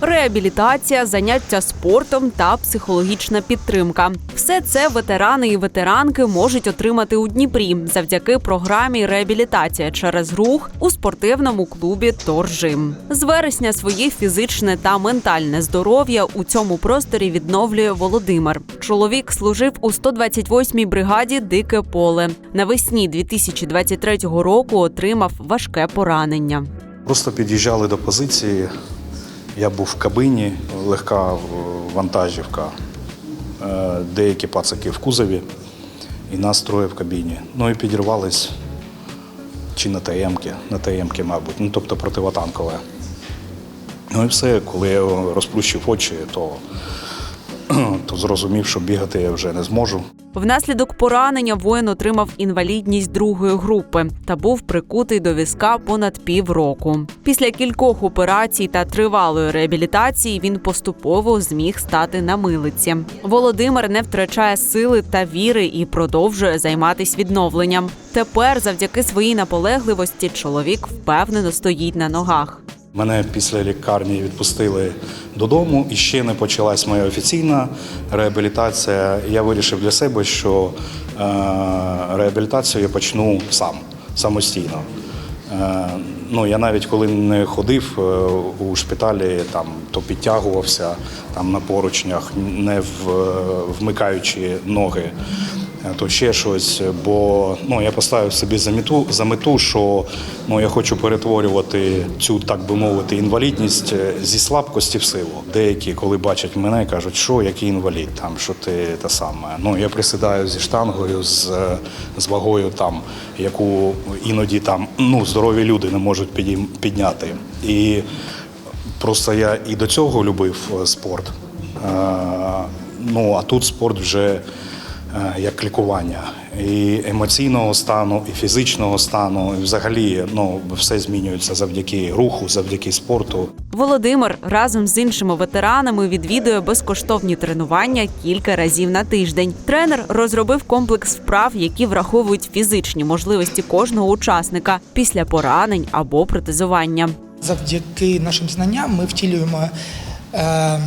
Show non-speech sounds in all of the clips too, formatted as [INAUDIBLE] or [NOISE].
реабілітація, заняття спортом та психологічна підтримка. Все це ветерани і ветеранки можуть отримати у Дніпрі завдяки програмі реабілітація через рух у спортивному клубі Торжим. З вересня своє фізичне та ментальне здоров'я у цьому просторі відновлює Володимир. Чоловік служив у 128-й бригаді Дике поле. Навесні 2023 року отримав важке поранення. Просто під'їжджали до позиції. Я був в кабині, легка вантажівка, е, деякі пацаки в кузові і нас троє в кабіні. Ну і підірвались чи на ТМки, на таємки, мабуть, ну тобто противотанкове. Ну і все, коли я розплющив очі, то, [CLEARS THROAT] то зрозумів, що бігати я вже не зможу. Внаслідок поранення воїн отримав інвалідність другої групи та був прикутий до візка понад півроку. Після кількох операцій та тривалої реабілітації він поступово зміг стати на милиці. Володимир не втрачає сили та віри і продовжує займатися відновленням. Тепер, завдяки своїй наполегливості, чоловік впевнено стоїть на ногах. Мене після лікарні відпустили додому, і ще не почалась моя офіційна реабілітація. Я вирішив для себе, що е, реабілітацію я почну сам, самостійно. Е, ну, я навіть коли не ходив е, у шпиталі, там, то підтягувався там, на поручнях, не вмикаючи ноги то ще щось. Бо ну, я поставив собі за мету, за мету, що ну, я хочу перетворювати цю, так би мовити, інвалідність е, зі слабкості в силу. Деякі, коли бачать мене, кажуть, що який інвалід, там, що ти те саме. Ну, я присідаю зі штангою, з, е, з вагою, там, яку іноді там, ну, здорові люди не можуть підняти. І просто я і до цього любив е, спорт. Е, Ну, а тут спорт вже е, як лікування і емоційного стану, і фізичного стану. І взагалі ну, все змінюється завдяки руху, завдяки спорту. Володимир разом з іншими ветеранами відвідує безкоштовні тренування кілька разів на тиждень. Тренер розробив комплекс вправ, які враховують фізичні можливості кожного учасника після поранень або протезування. Завдяки нашим знанням ми втілюємо е, е,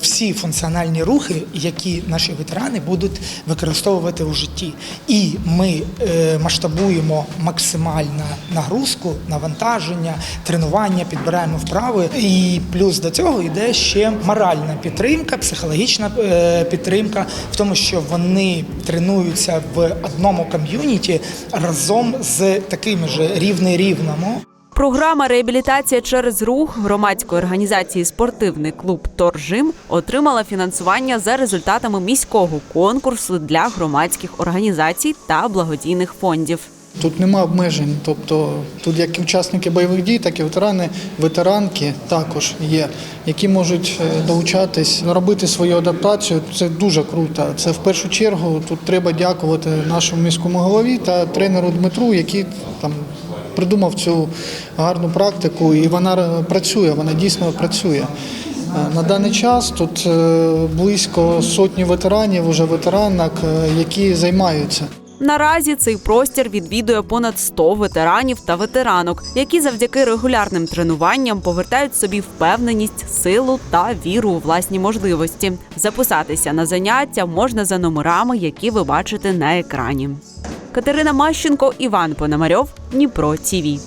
всі функціональні рухи, які наші ветерани будуть використовувати у житті. І ми е, масштабуємо максимальну нагрузку, навантаження, тренування, підбираємо вправи. І плюс до цього йде ще моральна підтримка, психологічна е, підтримка в тому, що вони тренуються в одному ком'юніті разом з такими ж рівний рівному. Програма реабілітація через рух громадської організації Спортивний клуб Торжим отримала фінансування за результатами міського конкурсу для громадських організацій та благодійних фондів. Тут нема обмежень, тобто тут як учасники бойових дій, так і ветерани, ветеранки також є, які можуть е, долучатись, робити свою адаптацію. Це дуже круто. Це в першу чергу тут треба дякувати нашому міському голові та тренеру Дмитру, який там придумав цю гарну практику, і вона працює, вона дійсно працює. Е, На даний час тут е, близько сотні ветеранів, уже ветеранок, е, які займаються. Наразі цей простір відвідує понад 100 ветеранів та ветеранок, які завдяки регулярним тренуванням повертають собі впевненість, силу та віру у власні можливості. Записатися на заняття можна за номерами, які ви бачите на екрані. Катерина Мащенко, Іван Пономарьов, Дніпро ТІВІ.